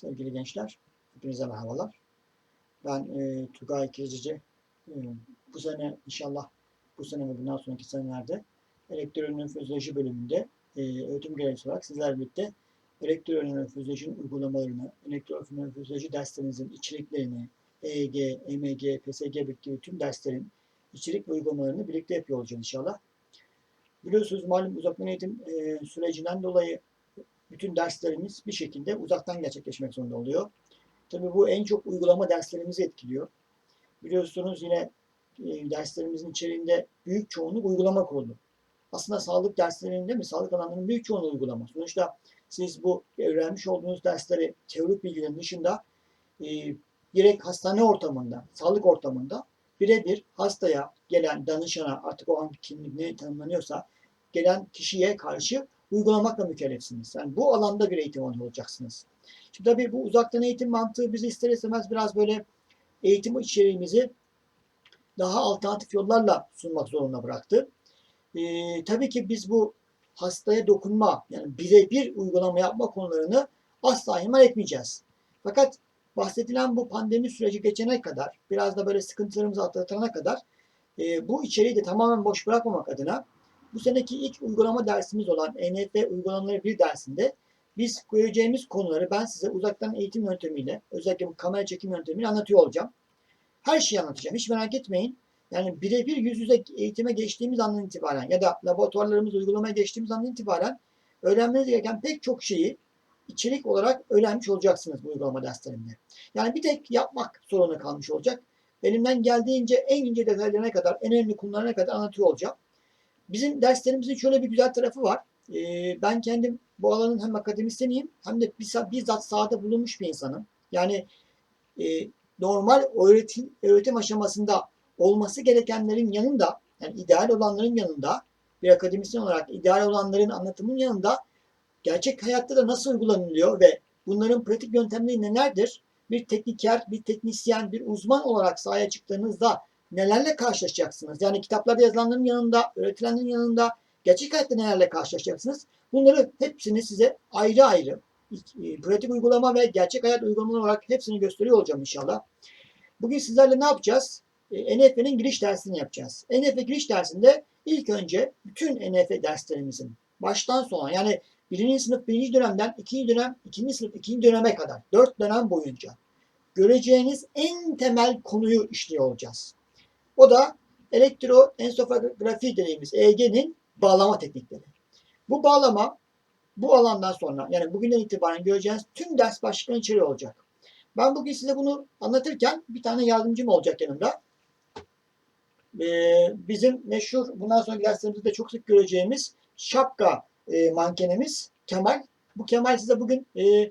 sevgili gençler. Hepinize merhabalar. Ben e, Tugay Kircici. E, bu sene inşallah bu sene ve bundan sonraki senelerde elektron nüfuzoloji bölümünde e, öğretim görevlisi olarak sizlerle birlikte elektron nüfuzolojinin uygulamalarını, elektron nüfuzoloji derslerinizin içeriklerini, EEG, EMG, PSG gibi tüm derslerin içerik ve uygulamalarını birlikte yapıyor olacağız inşallah. Biliyorsunuz malum uzaktan eğitim e, sürecinden dolayı bütün derslerimiz bir şekilde uzaktan gerçekleşmek zorunda oluyor. Tabii bu en çok uygulama derslerimizi etkiliyor. Biliyorsunuz yine e, derslerimizin içeriğinde büyük çoğunluk uygulama kurulu. Aslında sağlık derslerinde mi, sağlık alanlarının büyük çoğunluğu uygulama. Sonuçta siz bu öğrenmiş olduğunuz dersleri teorik bilgilerin dışında e, direkt hastane ortamında, sağlık ortamında birebir hastaya gelen danışana artık o an kimlik ne tanımlanıyorsa gelen kişiye karşı uygulamakla mükellefsiniz. Yani bu alanda bir eğitim olacaksınız. Şimdi tabii bu uzaktan eğitim mantığı bizi ister istemez biraz böyle eğitim içeriğimizi daha alternatif yollarla sunmak zorunda bıraktı. Ee, tabii ki biz bu hastaya dokunma yani birebir uygulama yapma konularını asla ihmal etmeyeceğiz. Fakat bahsedilen bu pandemi süreci geçene kadar biraz da böyle sıkıntılarımızı atlatana kadar e, bu içeriği de tamamen boş bırakmamak adına bu seneki ilk uygulama dersimiz olan ENF uygulamaları bir dersinde biz göreceğimiz konuları ben size uzaktan eğitim yöntemiyle, özellikle bu kamera çekim yöntemiyle anlatıyor olacağım. Her şeyi anlatacağım. Hiç merak etmeyin. Yani birebir yüz yüze eğitime geçtiğimiz andan itibaren ya da laboratuvarlarımız uygulamaya geçtiğimiz andan itibaren öğrenmeniz gereken pek çok şeyi içerik olarak öğrenmiş olacaksınız bu uygulama derslerinde. Yani bir tek yapmak zorunda kalmış olacak. Elimden geldiğince en ince detaylarına kadar, en önemli konularına kadar anlatıyor olacağım. Bizim derslerimizin şöyle bir güzel tarafı var. Ee, ben kendim bu alanın hem akademisyeniyim hem de bizzat sahada bulunmuş bir insanım. Yani e, normal öğretim, öğretim aşamasında olması gerekenlerin yanında, yani ideal olanların yanında, bir akademisyen olarak ideal olanların anlatımının yanında gerçek hayatta da nasıl uygulanılıyor ve bunların pratik yöntemleri nelerdir? Bir tekniker, bir teknisyen, bir uzman olarak sahaya çıktığınızda nelerle karşılaşacaksınız? Yani kitaplarda yazılanların yanında, öğretilenlerin yanında gerçek hayatta nelerle karşılaşacaksınız? Bunları hepsini size ayrı ayrı e, pratik uygulama ve gerçek hayat uygulamaları olarak hepsini gösteriyor olacağım inşallah. Bugün sizlerle ne yapacağız? E, NF'nin giriş dersini yapacağız. NF giriş dersinde ilk önce bütün NF derslerimizin baştan sona yani birinci sınıf birinci dönemden ikinci dönem ikinci sınıf ikinci döneme kadar dört dönem boyunca göreceğiniz en temel konuyu işliyor olacağız. O da elektroensefagrafi dediğimiz EEG'nin bağlama teknikleri. Bu bağlama bu alandan sonra yani bugünden itibaren göreceğiniz tüm ders başlıklarını içeriyor olacak. Ben bugün size bunu anlatırken bir tane yardımcım olacak yanımda. Ee, bizim meşhur bundan sonraki derslerimizde de çok sık göreceğimiz şapka e, mankenimiz Kemal. Bu Kemal size bugün e,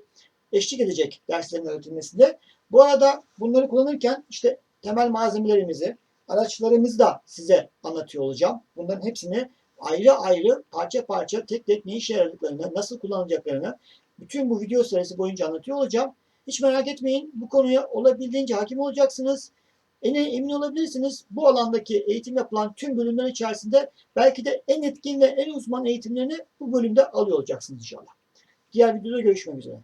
eşlik edecek derslerin öğretilmesinde. Bu arada bunları kullanırken işte temel malzemelerimizi, araçlarımızı da size anlatıyor olacağım. Bunların hepsini ayrı ayrı parça parça tek tek ne işe yaradıklarını, nasıl kullanacaklarını bütün bu video serisi boyunca anlatıyor olacağım. Hiç merak etmeyin bu konuya olabildiğince hakim olacaksınız. En emin olabilirsiniz bu alandaki eğitim yapılan tüm bölümler içerisinde belki de en etkin ve en uzman eğitimlerini bu bölümde alıyor olacaksınız inşallah. Diğer videoda görüşmek üzere.